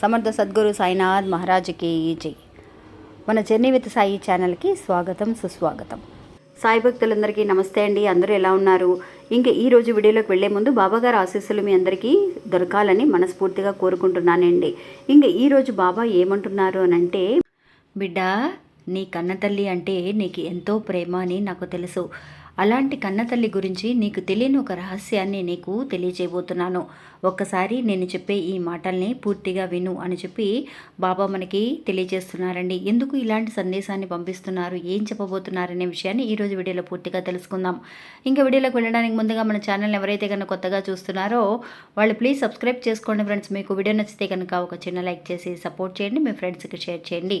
సమర్థ సద్గురు సాయినాథ్ మహారాజ్కి జై. మన జర్నీ విత్ సాయి ఛానల్కి స్వాగతం సుస్వాగతం. సాయి భక్తులందరికీ నమస్తే అండి. అందరూ ఎలా ఉన్నారు? ఇంకా ఈరోజు వీడియోలోకి వెళ్ళే ముందు బాబాగారు ఆశీస్సులు మీ అందరికీ దొరకాలని మనస్ఫూర్తిగా కోరుకుంటున్నానండి. ఇంకా ఈరోజు బాబా ఏమంటున్నారు అని అంటే బిడ్డ నీ కన్నతల్లి అంటే నీకు ఎంతో ప్రేమ అని నాకు తెలుసు. అలాంటి కన్నతల్లి గురించి నీకు తెలియని ఒక రహస్యాన్ని నీకు తెలియజేయబోతున్నాను ఒక్కసారి నేను చెప్పే ఈ మాటల్ని పూర్తిగా విను అని చెప్పి బాబా మనకి తెలియజేస్తున్నారండి. ఎందుకు ఇలాంటి సందేశాన్ని పంపిస్తున్నారు? ఏం చెప్పబోతున్నారనే విషయాన్ని ఈరోజు వీడియోలో పూర్తిగా తెలుసుకుందాం. ఇంకా వీడియోలోకి వెళ్ళడానికి ముందుగా మన ఛానల్ ఎవరైతే కనుక కొత్తగా చూస్తున్నారో వాళ్ళు ప్లీజ్ సబ్స్క్రైబ్ చేసుకోండి ఫ్రెండ్స్. మీకు వీడియో నచ్చితే కనుక ఒక చిన్న లైక్ చేసి సపోర్ట్ చేయండి. మీ ఫ్రెండ్స్కి షేర్ చేయండి.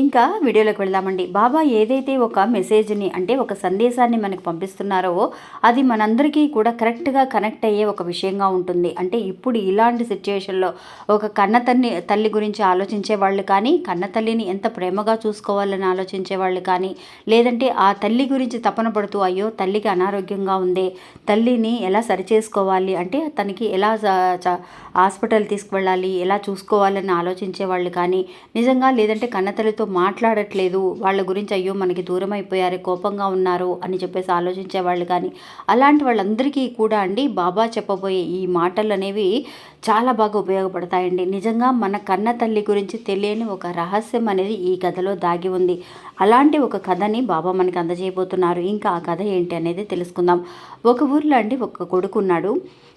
ఇంకా వీడియోలోకి వెళ్దామండి. బాబా ఏదైతే ఒక మెసేజ్ని అంటే ఒక సందేశాన్ని మనకు పంపిస్తున్నారో అది మనందరికీ కూడా కరెక్ట్గా కనెక్ట్ అయ్యే ఒక విషయంగా ఉంటుంది. అంటే ఇప్పుడు ఇలాంటి సిచ్యుయేషన్లో ఒక కన్న తల్లి తల్లి గురించి ఆలోచించే వాళ్ళు కానీ కన్న తల్లిని ఎంత ప్రేమగా చూసుకోవాలని ఆలోచించే వాళ్ళు కానీ లేదంటే ఆ తల్లి గురించి తపన పడుతూ అయ్యో తల్లికి అనారోగ్యంగా ఉందే తల్లిని ఎలా సరిచేసుకోవాలి? అంటే తనకి ఎలా హాస్పిటల్ తీసుకువెళ్ళాలి ఎలా చూసుకోవాలని ఆలోచించే వాళ్ళు కానీ నిజంగా లేదంటే కన్నతల్లితో మాట్లాడట్లేదు. వాళ్ళ గురించి అయ్యో మనకి దూరం అయిపోయారు కోపంగా ఉన్నారు అని చెప్పేసి ఆలోచించే వాళ్ళు కానీ అలాంటి వాళ్ళందరికీ కూడా అండి బాబా చెప్పబోయే ఈ మాటలు అనేవి చాలా బాగా ఉపయోగపడతాయండి. నిజంగా మన కన్న తల్లి గురించి తెలియని ఒక రహస్యం అనేది ఈ కథలో దాగి ఉంది. అలాంటి ఒక కథని బాబా మనకి అందజేయబోతున్నారు. ఇంకా ఆ కథ ఏంటి అనేది తెలుసుకుందాం. ఒక ఊర్లో అండి ఒక కొడుకు ఉన్నాడు.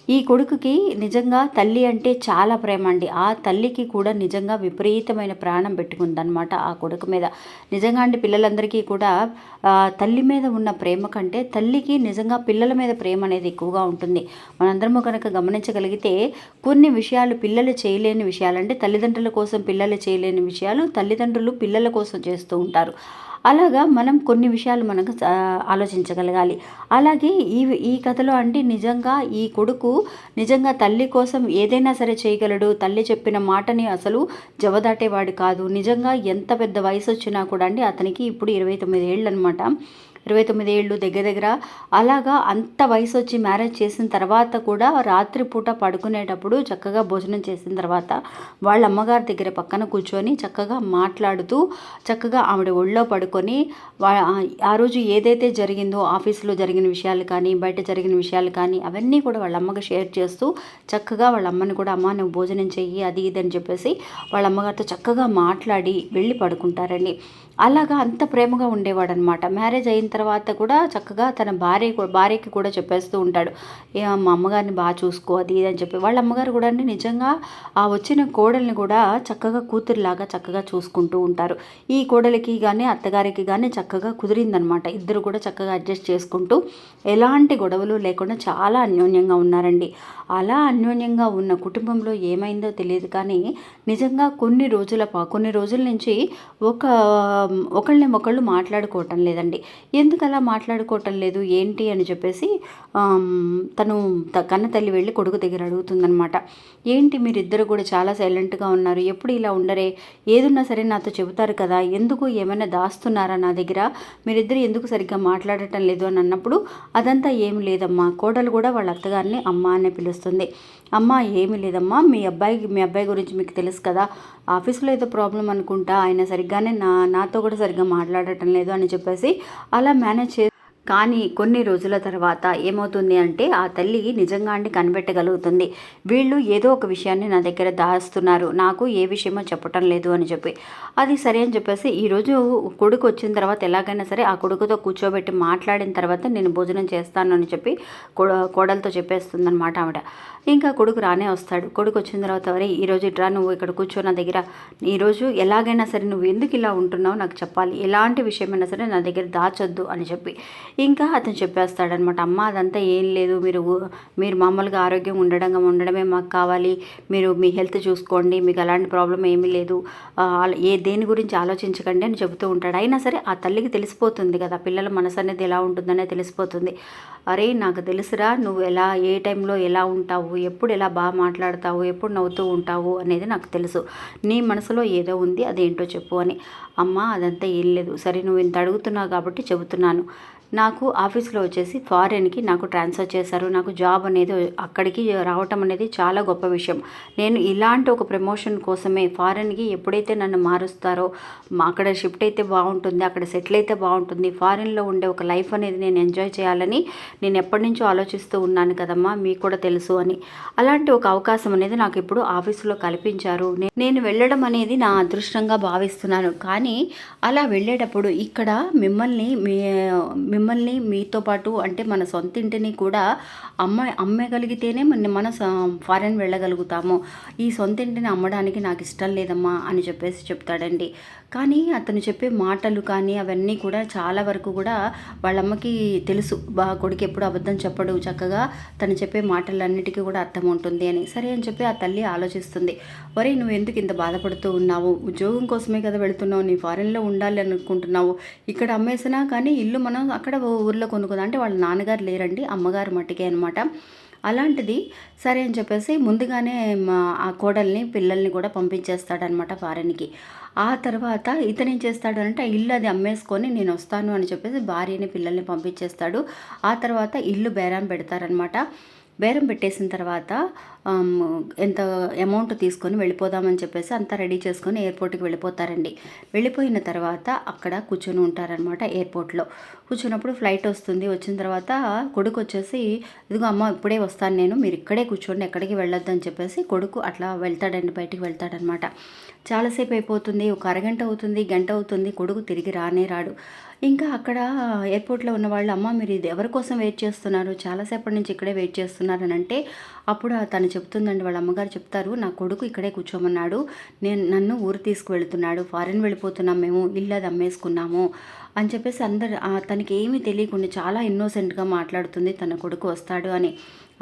ఈ కొడుకుకి నిజంగా తల్లి అంటే చాలా ప్రేమ అండి. ఆ తల్లికి కూడా నిజంగా విపరీతమైన ప్రాణం పెట్టుకుందనమాట ఆ కొడుకు మీద. నిజంగా అండి పిల్లలందరికీ కూడా తల్లి మీద ఉన్న ప్రేమ కంటే తల్లికి నిజంగా పిల్లల మీద ప్రేమ అనేది ఎక్కువగా ఉంటుంది. మనందరము కనుక గమనించగలిగితే కొన్ని విషయాలు పిల్లలు చేయలేని విషయాలు అంటే తల్లిదండ్రుల కోసం పిల్లలు చేయలేని విషయాలు తల్లిదండ్రులు పిల్లల కోసం చేస్తూ ఉంటారు. అలాగా మనం కొన్ని విషయాలు మనకు ఆలోచించగలగాలి. అలాగే ఈ ఈ కథలో అంటే నిజంగా ఈ కొడుకు నిజంగా తల్లి కోసం ఏదైనా సరే చేయగలడు. తల్లి చెప్పిన మాటని అసలు జవదాటేవాడు కాదు. నిజంగా ఎంత పెద్ద వయసు వచ్చినా కూడా అండి అతనికి ఇప్పుడు ఇరవై తొమ్మిది ఏళ్ళు అనమాట ఇరవై తొమ్మిది ఏళ్ళు దగ్గర దగ్గర. అలాగా అంత వయసు వచ్చి మ్యారేజ్ చేసిన తర్వాత కూడా రాత్రిపూట పడుకునేటప్పుడు చక్కగా భోజనం చేసిన తర్వాత వాళ్ళ అమ్మగారి దగ్గర పక్కన కూర్చొని చక్కగా మాట్లాడుతూ చక్కగా ఆవిడ ఒళ్ళో పడుకొని ఆ రోజు ఏదైతే జరిగిందో ఆఫీస్లో జరిగిన విషయాలు కానీ బయట జరిగిన విషయాలు కానీ అవన్నీ కూడా వాళ్ళ అమ్మగా షేర్ చేస్తూ చక్కగా వాళ్ళ అమ్మని కూడా అమ్మ నువ్వు భోజనం చెయ్యి అది ఇది అని చెప్పేసి వాళ్ళ అమ్మగారితో చక్కగా మాట్లాడి వెళ్ళి పడుకుంటారండి. అలాగా అంత ప్రేమగా ఉండేవాడు అనమాట మ్యారేజ్ అయిన తర్వాత కూడా చక్కగా తన భార్య భార్యకి కూడా చెప్పేస్తూ ఉంటాడు. మా అమ్మగారిని బాగా చూసుకో అది ఇది అని చెప్పి. వాళ్ళ అమ్మగారు కూడా నిజంగా ఆ వచ్చిన కోడల్ని కూడా చక్కగా కూతురులాగా చక్కగా చూసుకుంటూ ఉంటారు. ఈ కోడలికి కానీ అత్తగారికి కానీ చక్కగా కుదిరిందనమాట. ఇద్దరు కూడా చక్కగా అడ్జస్ట్ చేసుకుంటూ ఎలాంటి గొడవలు లేకుండా చాలా అన్యోన్యంగా ఉన్నారండి. అలా అన్యోన్యంగా ఉన్న కుటుంబంలో ఏమైందో తెలియదు కానీ నిజంగా కొన్ని రోజుల కొన్ని రోజుల నుంచి ఒక ఒకళ్ళని ఒకళ్ళు మాట్లాడుకోవటం లేదండి. ఎందుకు అలా మాట్లాడుకోవటం లేదు? ఏంటి అని చెప్పేసి తను కన్న తల్లి వెళ్ళి కొడుకు దగ్గర అడుగుతుందనమాట ఏంటి మీరిద్దరు కూడా చాలా సైలెంట్గా ఉన్నారు? ఎప్పుడు ఇలా ఉండరే? ఏదున్నా సరే నాతో చెబుతారు కదా? ఎందుకు ఏమైనా దాస్తున్నారా నా దగ్గర? మీరిద్దరు ఎందుకు సరిగ్గా మాట్లాడటం లేదు అని అన్నప్పుడు అదంతా ఏం లేదమ్మా. కోడలు కూడా వాళ్ళ అత్తగారిని అమ్మ అనే పిలుస్తుంది. అమ్మ ఏమి లేదమ్మా. మీ అబ్బాయికి మీ అబ్బాయి గురించి మీకు తెలుసు కదా. ఆఫీస్లో ఏదో ప్రాబ్లం అనుకుంటా ఆయన సరిగ్గానే నా నాతో కూడా సరిగ్గా మాట్లాడటం లేదు అని చెప్పేసి అలా మేనేజ్ చే కానీ కొన్ని రోజుల తర్వాత ఏమవుతుంది అంటే ఆ తల్లి నిజంగా అండి కనిపెట్టగలుగుతుంది. వీళ్ళు ఏదో ఒక విషయాన్ని నా దగ్గర దాస్తున్నారు. నాకు ఏ విషయమో చెప్పటం లేదు అని చెప్పి. అది సరే అని చెప్పేసి ఈరోజు కొడుకు వచ్చిన తర్వాత ఎలాగైనా సరే ఆ కొడుకుతో కూర్చోబెట్టి మాట్లాడిన తర్వాత నేను భోజనం చేస్తాను అని చెప్పి కోడలతో చెప్పేస్తుంది అనమాట ఆవిడ. ఇంకా కొడుకు రానే వస్తాడు. కొడుకు వచ్చిన తర్వాత వరే ఈరోజు ఇట్రా నువ్వు ఇక్కడ కూర్చో నా దగ్గర. ఈరోజు ఎలాగైనా సరే నువ్వు ఎందుకు ఇలా ఉంటున్నావు? నాకు చెప్పాలి. ఎలాంటి విషయమైనా సరే నా దగ్గర దాచొద్దు అని చెప్పి. ఇంకా అతను చెప్పేస్తాడనమాట అమ్మ అదంతా ఏం లేదు. మీరు మీరు మామూలుగా ఆరోగ్యం ఉండడం ఉండడమే మాకు కావాలి. మీరు మీ హెల్త్ చూసుకోండి. మీకు అలాంటి ప్రాబ్లం ఏమీ లేదు. ఏ దేని గురించి ఆలోచించకండి అని చెబుతూ ఉంటాడు. అయినా సరే ఆ తల్లికి తెలిసిపోతుంది కదా పిల్లల మనసు అనేది ఎలా ఉంటుందనే తెలిసిపోతుంది. అరే నాకు తెలుసురా నువ్వు ఎలా ఏ టైంలో ఎలా ఉంటావు? ఎప్పుడు ఎలా బాగా మాట్లాడతావు? ఎప్పుడు నవ్వుతూ ఉంటావు? అనేది నాకు తెలుసు. నీ మనసులో ఏదో ఉంది అదేంటో చెప్పు అని. అమ్మ అదంతా ఏం లేదు. సరే నువ్వు ఇంత అడుగుతున్నావు కాబట్టి చెబుతున్నాను. నాకు ఆఫీస్లో వచ్చేసి ఫారెన్కి నాకు ట్రాన్స్ఫర్ చేశారు. నాకు జాబ్ అనేది అక్కడికి రావటం అనేది చాలా గొప్ప విషయం. నేను ఇలాంటి ఒక ప్రమోషన్ కోసమే ఫారెన్కి ఎప్పుడైతే నన్ను మారుస్తారో అక్కడ షిఫ్ట్ అయితే బాగుంటుంది అక్కడ సెటిల్ అయితే బాగుంటుంది ఫారెన్లో ఉండే ఒక లైఫ్ అనేది నేను ఎంజాయ్ చేయాలని నేను ఎప్పటి నుంచో ఆలోచిస్తూ ఉన్నాను కదమ్మా మీకు కూడా తెలుసు అని. అలాంటి ఒక అవకాశం అనేది నాకు ఇప్పుడు ఆఫీసులో కల్పించారు. నేను వెళ్ళడం అనేది నా అదృష్టంగా భావిస్తున్నాను. కానీ అలా వెళ్ళేటప్పుడు ఇక్కడ మిమ్మల్ని మీ మిమ్మల్ని మీతో పాటు అంటే మన సొంత ఇంటిని కూడా అమ్మ అమ్మగలిగితేనే మన మన స- ఫారెన్ వెళ్ళగలుగుతాము. ఈ సొంత ఇంటిని అమ్మడానికి నాకు ఇష్టం లేదమ్మా అని చెప్పేసి చెప్తాడండి. కానీ అతను చెప్పే మాటలు కానీ అవన్నీ కూడా చాలా వరకు కూడా వాళ్ళమ్మకి తెలుసు. బా కొడుకు ఎప్పుడు అబద్ధం చెప్పడు. చక్కగా తను చెప్పే మాటలన్నిటికీ కూడా అర్థం ఉంటుంది అని. సరే అని చెప్పి ఆ తల్లి ఆలోచిస్తుంది. వరే నువ్వు ఎందుకు ఇంత బాధపడుతూ ఉన్నావు? ఉద్యోగం కోసమే కదా వెళుతున్నావు. నీ ఫారెన్లో ఉండాలి అనుకుంటున్నావు. ఇక్కడ అమ్మేసినా కానీ ఇల్లు మనం అక్కడ ఊర్లో కొనుక్కుందా అంటే వాళ్ళ నాన్నగారు లేరండి అమ్మగారు మట్టికే అనమాట అలాంటిది సరే అని చెప్పేసి ముందుగానే మా ఆ కోడల్ని పిల్లల్ని కూడా పంపించేస్తాడనమాట ఫారెన్కి. ఆ తర్వాత ఇతను ఏం చేస్తాడు అంటే ఆ ఇల్లు అది అమ్మేసుకొని నేను వస్తాను అని చెప్పేసి భార్యని పిల్లల్ని పంపించేస్తాడు. ఆ తర్వాత ఇల్లు బేరం పెడతారనమాట బేరం పెట్టేసిన తర్వాత ఎంత అమౌంట్ తీసుకొని వెళ్ళిపోదామని చెప్పేసి అంతా రెడీ చేసుకొని ఎయిర్పోర్ట్కి వెళ్ళిపోతారండి. వెళ్ళిపోయిన తర్వాత అక్కడ కూర్చొని ఉంటారనమాట ఎయిర్పోర్ట్లో కూర్చున్నప్పుడు ఫ్లైట్ వస్తుంది. వచ్చిన తర్వాత కొడుకు వచ్చేసి ఇదిగో అమ్మ ఇప్పుడే వస్తాను నేను. మీరు ఇక్కడే కూర్చోండి. ఎక్కడికి వెళ్ళొద్దని చెప్పేసి కొడుకు అట్లా వెళ్తాడండి బయటికి వెళ్తాడనమాట చాలాసేపు అయిపోతుంది. ఒక అరగంట అవుతుంది గంట అవుతుంది. కొడుకు తిరిగి రానే రాడు. ఇంకా అక్కడ ఎయిర్పోర్ట్లో ఉన్న వాళ్ళు అమ్మ మీరు ఇది ఎవరి కోసం వెయిట్ చేస్తున్నారు? చాలాసేపటి నుంచి ఇక్కడే వెయిట్ చేస్తున్నారు అని అంటే అప్పుడు తను చెప్తుందండి వాళ్ళ అమ్మగారు చెప్తారు నా కొడుకు ఇక్కడే కూర్చోమన్నాడు నేను నన్ను ఊరు తీసుకువెళ్తున్నాడు ఫారెన్ వెళ్ళిపోతున్నాం మేము ఇల్లు అది అమ్మేసుకున్నాము అని చెప్పేసి అందరు తనకి ఏమీ తెలియకుండా చాలా ఇన్నోసెంట్గా మాట్లాడుతుంది తన కొడుకు వస్తాడు అని.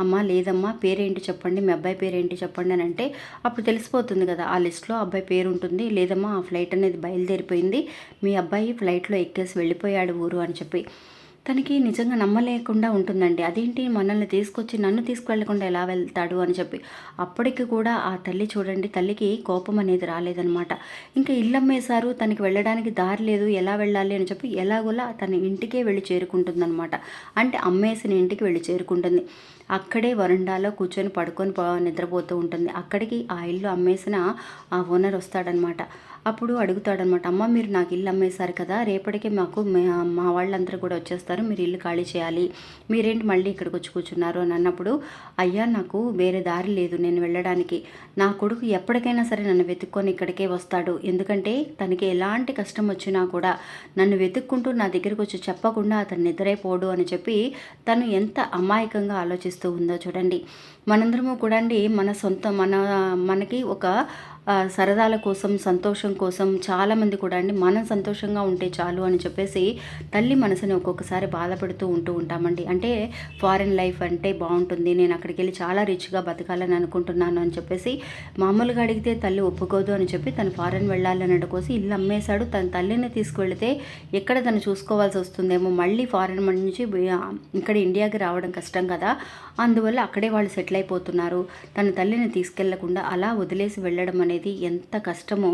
అమ్మ లేదమ్మా పేరేంటి చెప్పండి మీ అబ్బాయి పేరేంటి చెప్పండి అని అంటే అప్పుడు తెలిసిపోతుంది కదా ఆ లిస్ట్లో అబ్బాయి పేరు ఉంటుంది లేదమ్మా ఆ ఫ్లైట్ అనేది బయలుదేరిపోయింది మీ అబ్బాయి ఫ్లైట్లో ఎక్కేసి వెళ్ళిపోయాడు ఊరు అని చెప్పి. తనకి నిజంగా నమ్మలేకుండా ఉంటుందండి. అదేంటి? మనల్ని తీసుకొచ్చి నన్ను తీసుకువెళ్ళకుండా ఎలా వెళ్తాడు అని చెప్పి. అప్పటికి కూడా ఆ తల్లి చూడండి తల్లికి కోపం అనేది రాలేదనమాట ఇంకా ఇల్లమ్మేశారు తనకి వెళ్ళడానికి దారి లేదు ఎలా వెళ్ళాలి అని చెప్పి ఎలాగోలా తన ఇంటికే వెళ్ళి చేరుకుంటుందన్నమాట. అంటే అమ్మేసిన ఇంటికి వెళ్ళి చేరుకుంటుంది. అక్కడే వరండాలో కూర్చొని పడుకొని నిద్రపోతూ ఉంటుంది. అక్కడికి ఆ ఇల్లు అమ్మేసిన ఆ ఓనర్ వస్తాడనమాట అప్పుడు అడుగుతాడనమాట అమ్మ మీరు నాకు ఇల్లు అమ్మేశారు కదా రేపటికి మాకు మా వాళ్ళందరూ కూడా వచ్చేస్తారు మీరు ఇల్లు ఖాళీ చేయాలి. మీరేంటి మళ్ళీ ఇక్కడికి వచ్చి కూర్చున్నారు? అని అన్నప్పుడు అయ్యా నాకు వేరే దారి లేదు నేను వెళ్ళడానికి. నా కొడుకు ఎప్పటికైనా సరే నన్ను వెతుక్కొని ఇక్కడికే వస్తాడు. ఎందుకంటే తనకి ఎలాంటి కష్టం వచ్చినా కూడా నన్ను వెతుక్కుంటూ నా దగ్గరికి వచ్చి చెప్పకుండా అతను నిద్రైపోడు అని చెప్పి తను ఎంత అమాయకంగా ఆలోచిస్తూ ఉందో చూడండి. మనందరము కూడా అండి మన సొంత మన మనకి ఒక సరదాల కోసం సంతోషం కోసం చాలామంది కూడా అండి మనం సంతోషంగా ఉంటే చాలు అని చెప్పేసి తల్లి మనసుని ఒక్కొక్కసారి బాధపడుతూ ఉంటూ ఉంటామండి. అంటే ఫారెన్ లైఫ్ అంటే బాగుంటుంది నేను అక్కడికి వెళ్ళి చాలా రిచ్గా బతకాలని అనుకుంటున్నాను అని చెప్పేసి మామూలుగా అడిగితే తల్లి ఒప్పుకోదు అని చెప్పి తను ఫారెన్ వెళ్ళాలని కోసం ఇల్లు అమ్మేశాడు. తన తల్లిని తీసుకువెళితే ఎక్కడ తను చూసుకోవాల్సి వస్తుందేమో మళ్ళీ ఫారెన్ నుంచి ఇక్కడ ఇండియాకి రావడం కష్టం కదా. అందువల్ల అక్కడే వాళ్ళు సెటిల్ అయిపోతున్నారు. తన తల్లిని తీసుకెళ్ళకుండా అలా వదిలేసి వెళ్ళడం అనేది ఎంత కష్టమో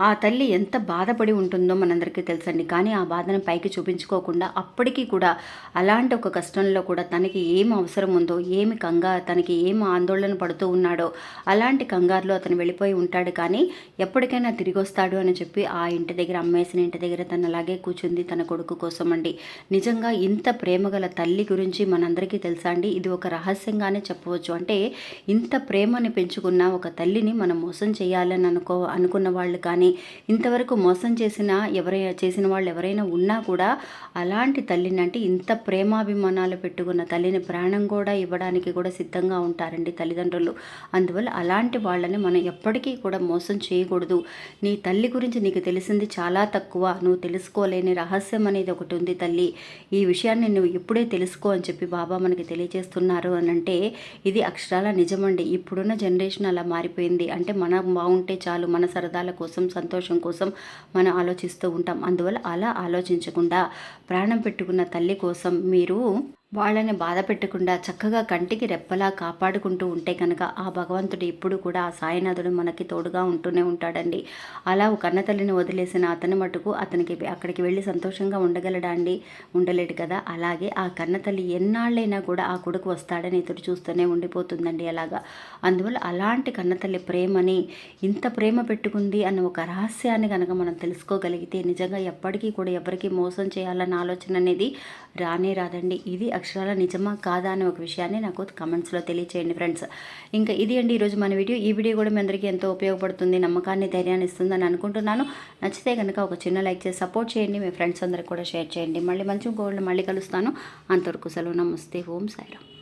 ఆ తల్లి ఎంత బాధపడి ఉంటుందో మనందరికీ తెలుసండి. కానీ ఆ బాధను పైకి చూపించుకోకుండా అప్పటికీ కూడా అలాంటి ఒక కష్టంలో కూడా తనకి ఏం అవసరం ఉందో ఏమి కంగా తనకి ఏం ఆందోళన పడుతూ ఉన్నాడో అలాంటి కంగారులో అతను వెళ్ళిపోయి ఉంటాడు. కానీ ఎప్పటికైనా తిరిగి వస్తాడు అని చెప్పి ఆ ఇంటి దగ్గర అమ్మేసిన ఇంటి దగ్గర తను అలాగే కూర్చుంది తన కొడుకు కోసం అండి నిజంగా ఇంత ప్రేమగల తల్లి గురించి మనందరికీ తెలుసా అండి? ఇది ఒక రహస్యంగానే చెప్పవచ్చు. అంటే ఇంత ప్రేమని పెంచుకున్న ఒక తల్లిని మనం మోసం చేయాలని అనుకో అనుకున్న వాళ్ళు కానీ ఇంతవరకు మోసం చేసిన ఎవరైనా చేసిన వాళ్ళు ఎవరైనా ఉన్నా కూడా అలాంటి తల్లిని అంటే ఇంత ప్రేమాభిమానాలు పెట్టుకున్న తల్లిని ప్రాణం కూడా ఇవ్వడానికి కూడా సిద్ధంగా ఉంటారండి తల్లిదండ్రులు. అందువల్ల అలాంటి వాళ్ళని మనం ఎప్పటికీ కూడా మోసం చేయకూడదు. నీ తల్లి గురించి నీకు తెలిసింది చాలా తక్కువ. నువ్వు తెలుసుకోలేని రహస్యం అనేది ఒకటి ఉంది తల్లి. ఈ విషయాన్ని నువ్వు ఇప్పుడే తెలుసుకో అని చెప్పి బాబా మనకి తెలియజేస్తున్నారు అని అంటే ఇది అక్షరాల నిజమండి. ఇప్పుడున్న జనరేషన్ అలా మారిపోయింది. అంటే మనం బాగుంటే చాలు మన సరదాల కోసం సంతోషం కోసం మనం ఆలోచిస్తూ ఉంటాం. అందువల్ల అలా ఆలోచించకుండా ప్రాణం పెట్టుకున్న తల్లి కోసం మీరు వాళ్ళని బాధ పెట్టకుండా చక్కగా కంటికి రెప్పలా కాపాడుకుంటూ ఉంటే కనుక ఆ భగవంతుడు ఎప్పుడు కూడా ఆ సాయినాథుడు మనకి తోడుగా ఉంటూనే ఉంటాడండి. అలా కన్నతల్లిని వదిలేసిన అతని మటుకు అతనికి అక్కడికి వెళ్ళి సంతోషంగా ఉండగలడా అండి ఉండలేడు కదా. అలాగే ఆ కన్నతల్లి ఎన్నాళ్ళైనా కూడా ఆ కొడుకు వస్తాడని ఎదురు చూస్తూనే ఉండిపోతుందండి అలాగా. అందువల్ల అలాంటి కన్నతల్లి ప్రేమని ఇంత ప్రేమ పెట్టుకుంది అన్న ఒక రహస్యాన్ని కనుక మనం తెలుసుకోగలిగితే నిజంగా ఎప్పటికీ కూడా ఎవరికి మోసం చేయాలన్న ఆలోచన అనేది రానే రాదండి. ఇది అక్షరాల నిజమా కాదా అనే ఒక విషయాన్ని నాకు కమెంట్స్లో తెలియచేయండి ఫ్రెండ్స్ ఇంకా ఇది అండి ఈరోజు మన వీడియో. ఈ వీడియో కూడా మీ అందరికీ ఎంతో ఉపయోగపడుతుంది నమ్మకాన్ని ధైర్యాన్ని ఇస్తుందని అనుకుంటున్నాను. నచ్చితే కనుక ఒక చిన్న లైక్ చేసి సపోర్ట్ చేయండి. మీ ఫ్రెండ్స్ అందరికి కూడా షేర్ చేయండి. మళ్ళీ మంచి గోల్డ్ మళ్ళీ కలుస్తాను. అంతవరకు సెలవు. నమస్తే. ఓం సాయిరామ్.